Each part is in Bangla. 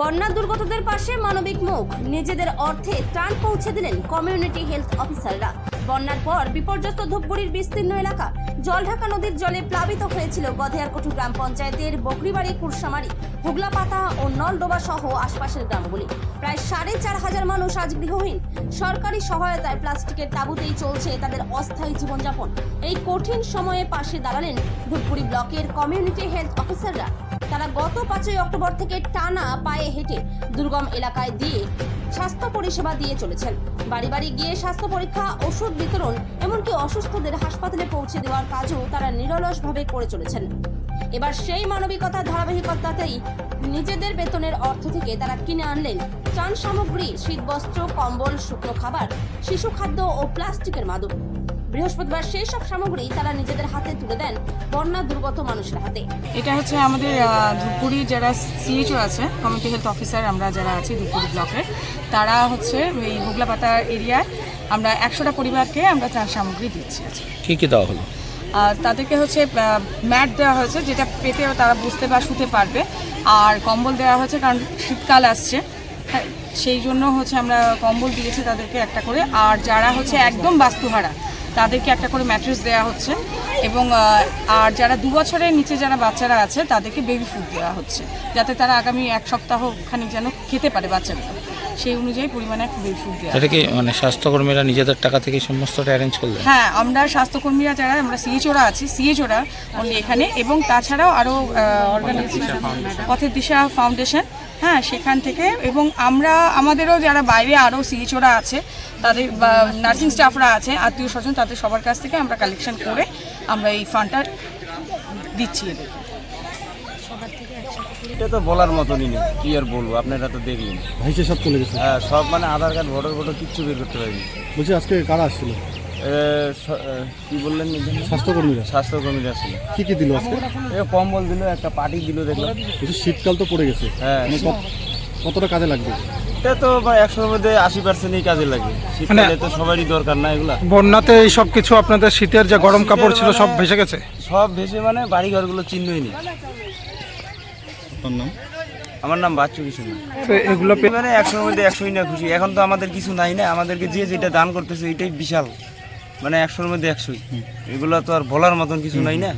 বন্যা দুর্গতদের পাশে মানবিক মুখ। নিজেদের অর্থে ত্রাণ পৌঁছে দিলেন কমিউনিটি হেলথ অফিসাররা। বন্যার পর বিপর্যস্ত ধূপগুড়ির বিস্তীর্ণ এলাকা, জলঢাকা নদীর জলে প্লাবিত হয়েছিল গধেয়ারকঠু গ্রাম পঞ্চায়েতের বকরিবাড়ি কুরসামারি, হুগলাপাতা ও নলডোবা সহ আশপাশের গ্রামগুলি। প্রায় সাড়ে চার হাজার মানুষ আজ গৃহহীন। সরকারি সহায়তায় প্লাস্টিকের তাঁবুতেই চলছে তাদের অস্থায়ী জীবনযাপন। এই কঠিন সময়ে পাশে দাঁড়ালেন ধূপগুড়ি ব্লকের কমিউনিটি হেলথ অফিসাররা। তারা গত পাঁচই অক্টোবর থেকে টানা পায়ে হেঁটে দুর্গম এলাকায় দিয়ে স্বাস্থ্য পরিষেবা দিয়ে চলেছেন। বাড়ি বাড়ি গিয়ে স্বাস্থ্য পরীক্ষা, ওষুধ বিতরণ, এমনকি অসুস্থদের হাসপাতালে পৌঁছে দেওয়ার কাজও তারা নিরলসভাবে করে চলেছেন। এবার সেই মানবিকতার ধারাবাহিকতাতেই নিজেদের বেতনের অর্থ থেকে তারা কিনে আনলেন ত্রাণ সামগ্রী, শীতবস্ত্র, কম্বল, শুকনো খাবার, শিশু খাদ্য ও প্লাস্টিকের মাদক। বৃহস্পতিবার সেই সব সামগ্রী তারা নিজেদের হাতে তুলে দেন বন্যা দুর্গত মানুষের হাতে। এটা হচ্ছে আমাদের ধূপগুড়ি যারা সিএইচও আছে কমিউনিটি হেলথ অফিসার আমরা যারা আছি ধূপগুড়ি ব্লকের তারা হচ্ছে এই হুগলাপাতা এরিয়ায় আমরা একশোটা পরিবারকে আমরা ত্রাণ সামগ্রী দিচ্ছি। কি কি দেওয়া হলো? আর তাদেরকে হচ্ছে ম্যাট দেওয়া হয়েছে যেটা পেতে তারা বুঝতে বা শুতে পারবে। আর কম্বল দেওয়া হয়েছে কারণ শীতকাল আসছে। হ্যাঁ, সেই জন্য হচ্ছে আমরা কম্বল দিয়েছি তাদেরকে একটা করে। আর যারা হচ্ছে একদম বাস্তুহারা তাদেরকে একটা করে ম্যাট্রেস দেওয়া হচ্ছে এবং আর যারা দু বছরের নিচে যারা বাচ্চারা আছে, তাদেরকে বেবি ফুড দেওয়া হচ্ছে। যাতে তারা আগামী এক সপ্তাহ খানিক যেন খেতে পারে বাচ্চাগুলো। সেই অনুযায়ী পরিমাণে একটা বেবি দেওয়া এটা কি মানে স্বাস্থ্যকর্মীরা নিজেদের টাকা থেকে সমস্তটা অ্যারেঞ্জ করলেন? হ্যাঁ আমরা স্বাস্থ্যকর্মীরা যারা আমরা সিএচওরা আছি সিএচওরা অনলি এখানে। এবং তাছাড়াও আরও অর্গানাইজেশন পথের দিশা ফাউন্ডেশন হ্যাঁ সেখান থেকে। এবং আমরা আমাদেরও যারা বাইরে আরও সিএচওরা আছে তাদের নার্সিং স্টাফরা আছে আত্মীয় স্বজন তাদের সবার কাছ থেকে আমরা কালেকশন করে আমরা এই ফান্ডটা দিচ্ছি এদের এটা তো বলার মতনই নেই। কি আর বলব আপনারা তো দেখলেন। ভাইসে সব চলে গেছে। হ্যাঁ সব মানে আধার কার্ড ভোটার ভোটার কিচ্ছু বের করতে পারিনি। বলছি আজকে কারা আসছিল? কি বললেন স্বাস্থ্যকর্মীরা? স্বাস্থ্যকর্মীরা ছিল কি কি দিল আজকে? এ কম্বল দিল একটা পার্টি দিল দেখলাম। শীতকাল তো পড়ে গেছে। হ্যাঁ মানে কতটা কাজে লাগবে? এটা তো মানে একশোর মধ্যে আশি পার্সেন্টই কাজে লাগে। শীতকালে তো সবারই দরকার না এগুলা। বন্যাতে এই সব কিছু আপনাদের শীতের যে গরম কাপড় ছিল সব ভেসে গেছে? সব ভেসে মানে বাড়ি ঘরগুলো চিহ্নই নেই। আপনার নাম? আমার নাম বাচ্চু তো এগুলো মানে একশোর মধ্যে একশোই না খুশি। এখন তো আমাদের কিছু নাই না আমাদেরকে যে যেটা দান করতেছে এটাই বিশাল। মানে একশোর মধ্যে একশোই। এগুলো তো আর বলার মতন কিছু নাই না।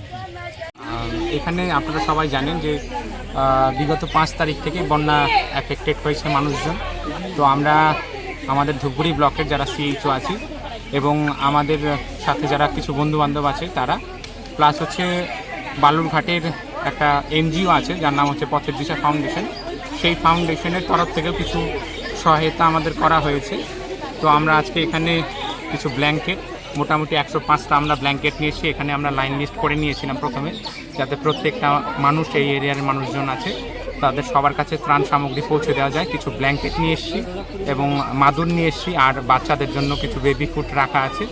এখানে আপনারা সবাই জানেন যে বিগত পাঁচ তারিখ থেকে বন্যা অ্যাফেক্টেড হয়েছে মানুষজন। তো আমরা আমাদের ধূপগুড়ি ব্লকের যারা সিএইচও আছি এবং আমাদের সাথে যারা কিছু বন্ধু বান্ধব আছে তারা প্লাস হচ্ছে বালুরঘাটের একটা এনজিও আছে, যার নাম হচ্ছে পথের দিশা ফাউন্ডেশন। সেই ফাউন্ডেশনের তরফ থেকেও কিছু সহায়তা আমাদের করা হয়েছে। তো আমরা আজকে এখানে কিছু ব্ল্যাঙ্কেট, মোটামুটি একশো পাঁচটা আমরা ব্ল্যাঙ্কেট নিয়ে এসেছি এখানে আমরা লাইন লিস্ট করে নিয়েছিলাম প্রথমে, যাতে প্রত্যেকটা মানুষ, এই এরিয়ার মানুষজন আছে, তাদের সবার কাছে ত্রাণ সামগ্রী পৌঁছে দেওয়া যায়। কিছু ব্ল্যাঙ্কেট নিয়ে এসেছি এবং মাদুর নিয়ে এসেছি আর বাচ্চাদের জন্য কিছু বেবি ফুড রাখা আছে।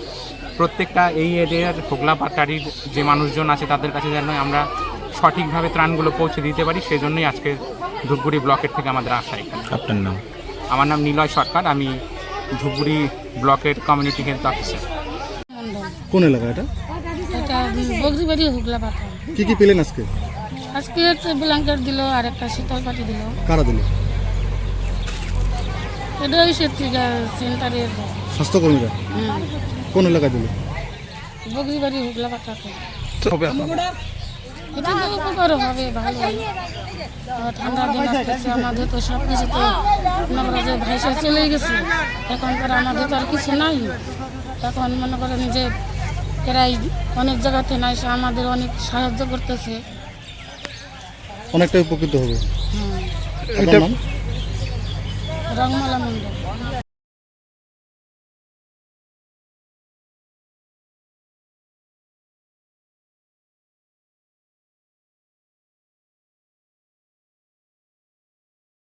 প্রত্যেকটা এই এরিয়ার হোগলা পাটারির যে মানুষজন আছে, তাদের কাছে যেন আমরা সঠিকভাবে ত্রাণগুলো পৌঁছে দিতে পারি সেই জন্যই আজকে ধূপগুড়ি ব্লকের থেকে আমাদের আসা এখানে। আপনার নাম? আমার নাম নিলয় সরকার আমি ধূপগুড়ি ব্লকের কমিউনিটি হেলথ অফিসার। কোন এলাকা এটা? এটা বগরিবাড়ি হুগলা পাতা কি কি পেলেন আজকে? আজকে একটা ব্ল্যাঙ্কেট দিল আর একটা শীতল পাটি দিল। কারা দিল? এটাই সে সেন্টারের। স্বাস্থ্যকর্মীরা কোন এলাকায় দিল? বগরিবাড়ি হুগলা পাতাতে হবে। এটা তো উপকার হবে ভালো ঠান্ডা দিন আসতেছে আমাদের তো সব কিছু তো মনে যে ভাইসা চলে গেছে। এখন আমাদের তো আর কিছু নাই। এখন মনে করেন যে এরাই অনেক জায়গাতে নাই সে আমাদের অনেক সাহায্য করতেছে। অনেকটা উপকৃত হবে। রংমালা মন্ডল